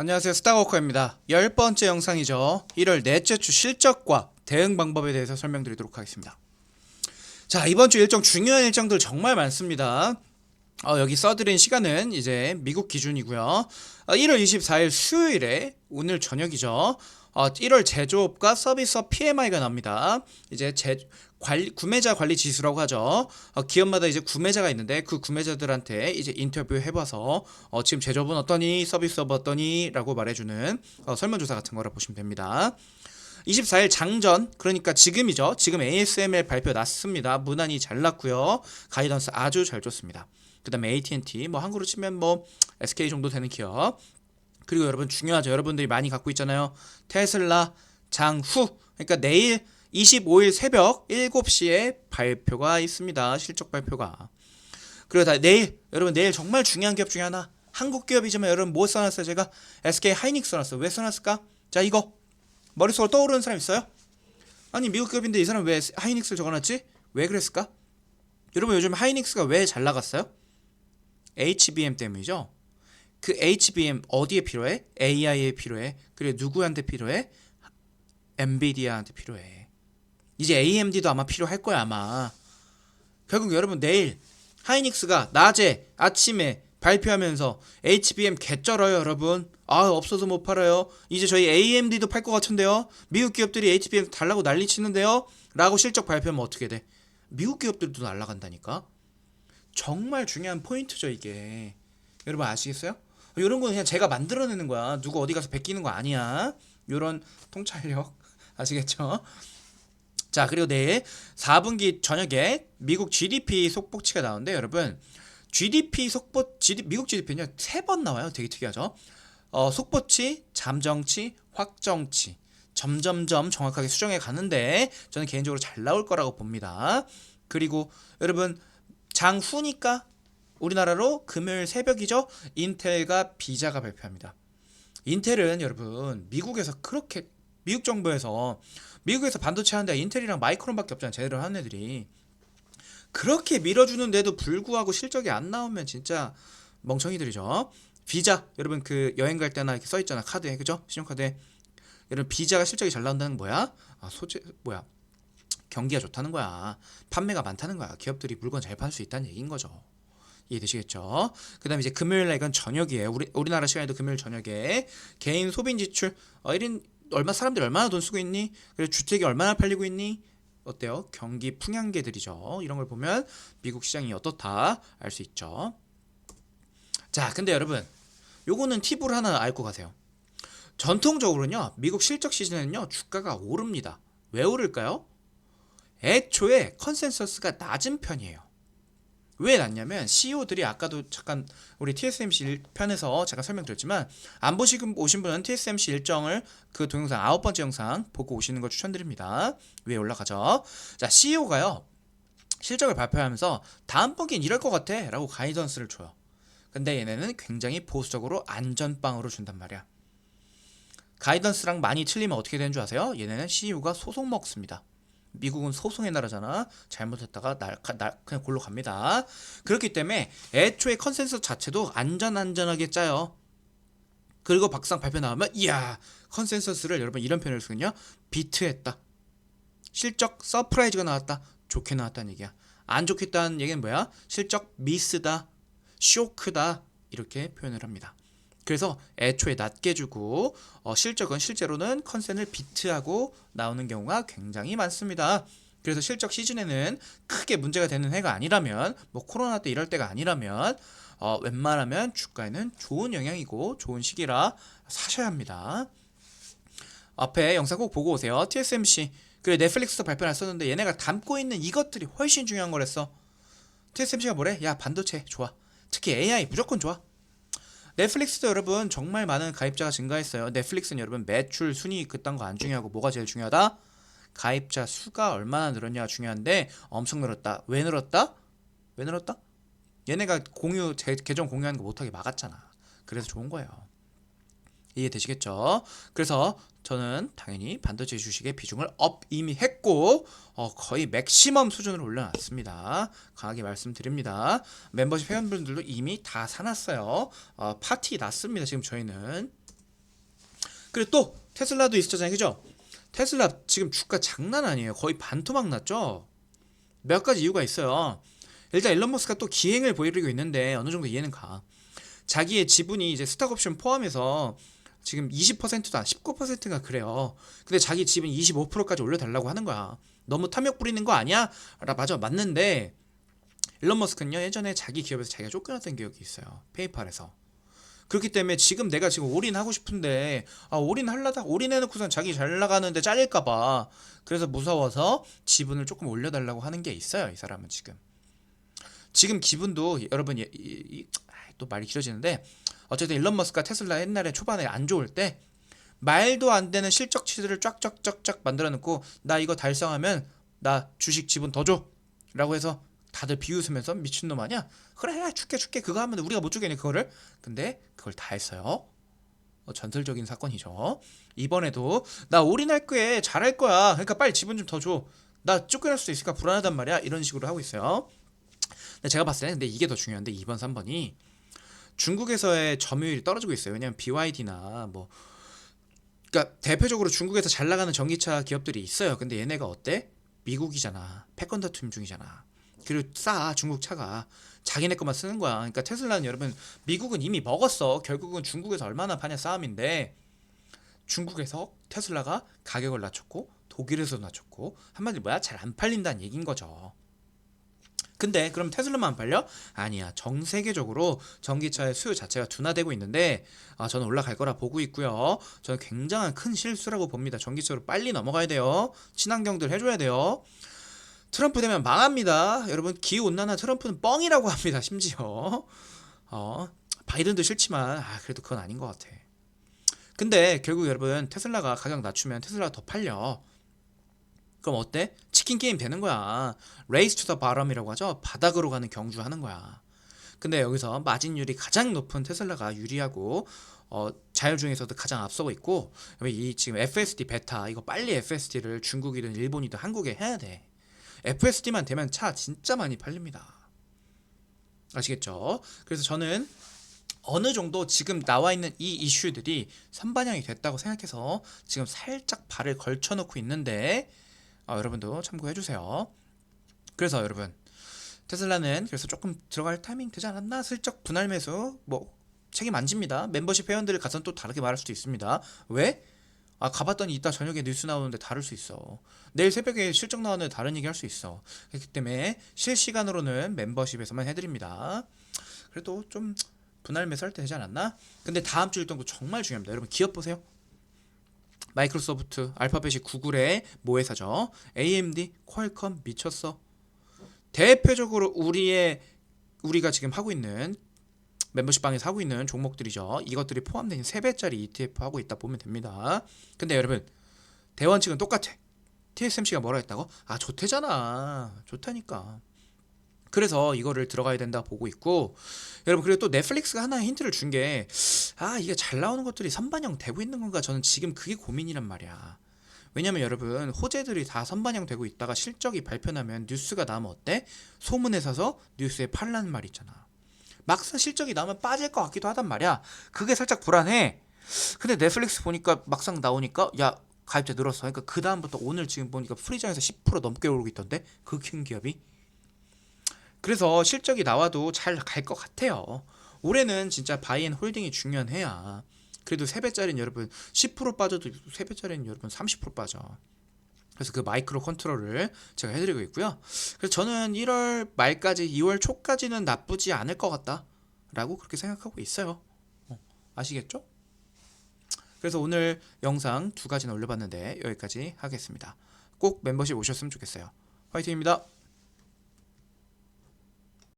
안녕하세요. 스타워커입니다. 열 번째 영상이죠. 1월 넷째 주 실적과 대응 방법에 대해서 설명드리도록 하겠습니다. 자 이번 주 일정 중요한 일정들 정말 많습니다 어, 여기 써드린 시간은 이제 미국 기준이고요 어, 1월 24일 수요일에 오늘 저녁이죠 어, 1월 제조업과 서비스업 PMI가 납니다 이제 제, 관리, 구매자 관리 지수라고 하죠. 어, 기업마다 이제 구매자가 있는데 그 구매자들한테 이제 인터뷰 해봐서 어, 지금 제조업은 어떠니, 서비스업 어떠니?라고 말해주는 어, 설문조사 같은 거라 보시면 됩니다. 24일 장전 그러니까 지금이죠. 지금 ASML 발표 났습니다. 무난히 잘 났고요. 가이던스 아주 잘 줬습니다. 그다음에 AT&T 뭐 한국으로 치면 뭐 SK 정도 되는 기업. 그리고 여러분 중요하죠. 여러분들이 많이 갖고 있잖아요. 테슬라 장후. 그러니까 내일 25일 새벽 7시에 발표가 있습니다. 실적 발표가. 그리고 다 내일 여러분 내일 정말 중요한 기업 중에 하나 한국 기업이지만 여러분 뭐 써놨어요? 제가 SK 하이닉스 써놨어요. 왜 써놨을까? 자 이거 머릿속으로 떠오르는 사람 있어요? 아니 미국 기업인데 이 사람 왜 하이닉스를 적어놨지? 왜 그랬을까? 여러분 요즘 하이닉스가 왜 잘 나갔어요? HBM 때문이죠. 그 HBM 어디에 필요해? AI에 필요해. 그리고 누구한테 필요해? 엔비디아한테 필요해. 이제 AMD도 아마 필요할 거야 아마. 결국 여러분 내일 하이닉스가 낮에 아침에 발표하면서 HBM 개쩔어요 여러분. 아 없어서 못 팔아요. 이제 저희 AMD도 팔 것 같은데요. 미국 기업들이 HBM 달라고 난리 치는데요. 라고 실적 발표하면 어떻게 돼? 미국 기업들도 날라간다니까. 정말 중요한 포인트죠 이게. 여러분 아시겠어요? 이런 건 그냥 제가 만들어내는 거야. 누구 어디 가서 베끼는 거 아니야. 이런 통찰력 아시겠죠? 자 그리고 내일 4분기 저녁에 미국 GDP 속보치가 나오는데 여러분 GDP 속보 GD, 미국 GDP는요 세 번 나와요 되게 특이하죠 어, 속보치 잠정치 확정치 점점점 정확하게 수정해 가는데 저는 개인적으로 잘 나올 거라고 봅니다 그리고 여러분 장후니까 우리나라로 금요일 새벽이죠. 인텔과 비자가 발표합니다. 인텔은 여러분 미국에서 그렇게 미국 정부에서 미국에서 반도체 하는데 인텔이랑 마이크론밖에 없잖아 제대로 하는 애들이. 그렇게 밀어주는데도 불구하고 실적이 안 나오면 진짜 멍청이들이죠. 비자 여러분 그 여행 갈 때나 이렇게 써 있잖아. 카드에. 그죠? 신용카드에. 여러분 비자가 실적이 잘 나온다는 뭐야? 아 소재 뭐야 경기가 좋다는 거야 판매가 많다는 거야 기업들이 물건 잘 팔 수 있다는 얘기인 거죠 이해되시겠죠? 그 다음에 이제 금요일 날 이건 저녁이에요. 우리, 우리나라 시간에도 금요일 저녁에 개인 소비 지출, 어, 1인 얼마, 사람들이 얼마나 돈 쓰고 있니? 그리고 주택이 얼마나 팔리고 있니? 어때요? 경기 풍향계들이죠. 이런 걸 보면 미국 시장이 어떻다 알 수 있죠. 자, 근데 여러분, 요거는 팁을 하나 알고 가세요. 전통적으로는요, 미국 실적 시즌에는요, 주가가 오릅니다. 왜 오를까요? 애초에 컨센서스가 낮은 편이에요. 왜 낮냐면 CEO들이 아까도 잠깐 우리 TSMC 편에서 잠깐 설명드렸지만 안 보시고 오신 분은 TSMC 일정을 그 동영상 아홉 번째 영상 보고 오시는 걸 추천드립니다. 위에 올라가죠. 자 CEO가요 실적을 발표하면서 다음 분기는 이럴 것 같아라고 가이던스를 줘요. 근데 얘네는 굉장히 보수적으로 안전빵으로 준단 말이야. 가이던스랑 많이 틀리면 어떻게 되는 줄 아세요? 얘네는 CEO가 소송 먹습니다. 미국은 소송의 나라잖아. 잘못했다가 날, 날 그냥 골로 갑니다. 그렇기 때문에 애초에 컨센서스 자체도 안전 안전하게 짜요. 그리고 박상 발표 나오면 이야 컨센서스를 여러분 이런 표현을 쓰거든요. 비트했다. 실적 서프라이즈가 나왔다. 좋게 나왔다는 얘기야. 안 좋겠다는 얘기는 뭐야? 실적 미스다. 쇼크다. 이렇게 표현을 합니다. 그래서 애초에 낮게 주고 어, 실적은 실제로는 컨센을 비트하고 나오는 경우가 굉장히 많습니다. 그래서 실적 시즌에는 크게 문제가 되는 해가 아니라면 뭐 코로나 때 이럴 때가 아니라면 어, 웬만하면 주가에는 좋은 영향이고 좋은 시기라 사셔야 합니다. 앞에 영상 꼭 보고 오세요. TSMC 그래 넷플릭스도 발표 났었는데 얘네가 담고 있는 이것들이 훨씬 중요한 거랬어. TSMC가 뭐래? 야 반도체 좋아. 특히 AI 무조건 좋아. 넷플릭스도 여러분 정말 많은 가입자가 증가했어요. 넷플릭스는 여러분 매출, 순위 그딴 거 안 중요하고 뭐가 제일 중요하다? 가입자 수가 얼마나 늘었냐가 중요한데 엄청 늘었다. 왜 늘었다? 왜 늘었다? 얘네가 공유 제, 계정 공유하는 거 못하게 막았잖아. 그래서 좋은 거예요. 이해되시겠죠? 그래서 저는 당연히 반도체 주식의 비중을 업 이미 했고 어, 거의 맥시멈 수준으로 올려놨습니다. 강하게 말씀드립니다. 멤버십 회원분들도 이미 다 사놨어요. 어, 파티 났습니다. 지금 저희는 그리고 또 테슬라도 있었잖아요, 그죠? 테슬라 지금 주가 장난 아니에요. 거의 반토막 났죠. 몇 가지 이유가 있어요. 일단 일론 머스크가 또 기행을 보이고 있는데 어느 정도 이해는 가. 자기의 지분이 이제 스탁 옵션 포함해서 지금 20%도 안 19%가 그래요. 근데 자기 지분 25%까지 올려달라고 하는 거야. 너무 탐욕 부리는 거 아니야? 라 맞아 맞는데 일론 머스크는요 예전에 자기 기업에서 자기가 쫓겨났던 기억이 있어요. 페이팔에서. 그렇기 때문에 지금 내가 지금 올인하고 싶은데 아 올인 할라다 올인해놓고선 자기 잘 나가는데 잘릴까봐 그래서 무서워서 지분을 조금 올려달라고 하는 게 있어요 이 사람은 지금 지금 기분도 여러분 예, 이, 이, 아, 또 말이 길어지는데 어쨌든 일론 머스크가 테슬라 옛날에 초반에 안 좋을 때 말도 안 되는 실적 치들을 쫙쫙쫙쫙 만들어 놓고 나 이거 달성하면 나 주식 지분 더 줘. 라고 해서 다들 비웃으면서 미친놈 아니야? 그래 줄게 줄게 그거 하면 우리가 못 주겠네 그거를. 근데 그걸 다 했어요. 어, 전설적인 사건이죠. 이번에도 나 올인할 거에 잘할 거야. 그러니까 빨리 지분 좀 더 줘. 나 쫓겨날 수도 있으니까 불안하단 말이야. 이런 식으로 하고 있어요. 근데 제가 봤을 때 근데 이게 더 중요한데 2번 3번이 중국에서의 점유율이 떨어지고 있어요 왜냐면 BYD나 뭐 그러니까 대표적으로 중국에서 잘 나가는 전기차 기업들이 있어요 근데 얘네가 어때? 미국이잖아 패권 다툼 중이잖아 그리고 싸 중국 차가 자기네 것만 쓰는 거야. 그러니까 테슬라는 여러분 미국은 이미 먹었어. 결국은 중국에서 얼마나 파냐 싸움인데 중국에서 테슬라가 가격을 낮췄고 독일에서 낮췄고 한마디로 뭐야 잘 안 팔린다는 얘기인 거죠. 근데 그럼 테슬라만 안 팔려? 아니야. 전 세계적으로 전기차의 수요 자체가 둔화되고 있는데 아, 저는 올라갈 거라 보고 있고요. 저는 굉장한 큰 실수라고 봅니다. 전기차로 빨리 넘어가야 돼요. 친환경들 해줘야 돼요. 트럼프 되면 망합니다. 여러분 기후 온난화 트럼프는 뻥이라고 합니다. 심지어 어, 바이든도 싫지만 아, 그래도 그건 아닌 것 같아. 근데 결국 여러분 테슬라가 가격 낮추면 테슬라가 더 팔려. 그럼 어때? 치킨 게임 되는 거야. 레이스 투더 바람이라고 하죠. 바닥으로 가는 경주 하는 거야. 근데 여기서 마진율이 가장 높은 테슬라가 유리하고 어, 자율 중에서도 가장 앞서고 있고 이 지금 FSD 베타 이거 빨리 FSD를 중국이든 일본이든 한국에 해야 돼. FSD만 되면 차 진짜 많이 팔립니다. 아시겠죠? 그래서 저는 어느 정도 지금 나와 있는 이 이슈들이 선반영이 됐다고 생각해서 지금 살짝 발을 걸쳐놓고 있는데 어, 여러분도 참고해 주세요. 그래서 여러분 테슬라는 그래서 조금 들어갈 타이밍 되지 않았나 슬쩍 분할 매수 뭐 책임 안 집니다. 멤버십 회원들 가선 또 다르게 말할 수도 있습니다. 왜? 아 가봤더니 이따 저녁에 뉴스 나오는데 다를 수 있어. 내일 새벽에 실적 나오는데 다른 얘기 할 수 있어. 그렇기 때문에 실시간으로는 멤버십에서만 해드립니다. 그래도 좀 분할 매수할 때 되지 않았나? 근데 다음 주 일정도 정말 중요합니다. 여러분 기업 보세요. 마이크로소프트, 알파벳이 구글의 모회사죠. AMD, 퀄컴 미쳤어. 대표적으로 우리의 우리가 지금 하고 있는 멤버십 방에서 하고 있는 종목들이죠. 이것들이 포함된 3배짜리 ETF 하고 있다 보면 됩니다. 근데 여러분 대원 측은 똑같아. TSMC가 뭐라 했다고? 아 좋대잖아. 좋다니까. 그래서 이거를 들어가야 된다 보고 있고 여러분 그리고 또 넷플릭스가 하나의 힌트를 준 게 아 이게 잘 나오는 것들이 선반영 되고 있는 건가? 저는 지금 그게 고민이란 말이야. 왜냐면 여러분 호재들이 다 선반영 되고 있다가 실적이 발표나면 뉴스가 나면 어때? 소문에 사서 뉴스에 팔라는 말 있잖아. 막상 실적이 나오면 빠질 것 같기도 하단 말이야. 그게 살짝 불안해. 근데 넷플릭스 보니까 막상 나오니까 야 가입자 늘었어. 그러니까 그 다음부터 오늘 지금 보니까 프리장에서 10% 넘게 오르고 있던데? 그 큰 기업이 그래서 실적이 나와도 잘 갈 것 같아요. 올해는 진짜 바이앤 홀딩이 중요해야. 그래도 3배짜리는 여러분 10% 빠져도 3배짜리는 여러분 30% 빠져. 그래서 그 마이크로 컨트롤을 제가 해드리고 있고요. 그래서 저는 1월 말까지 2월 초까지는 나쁘지 않을 것 같다라고 그렇게 생각하고 있어요. 어, 아시겠죠? 그래서 오늘 영상 두 가지나 올려봤는데 여기까지 하겠습니다. 꼭 멤버십 오셨으면 좋겠어요. 화이팅입니다.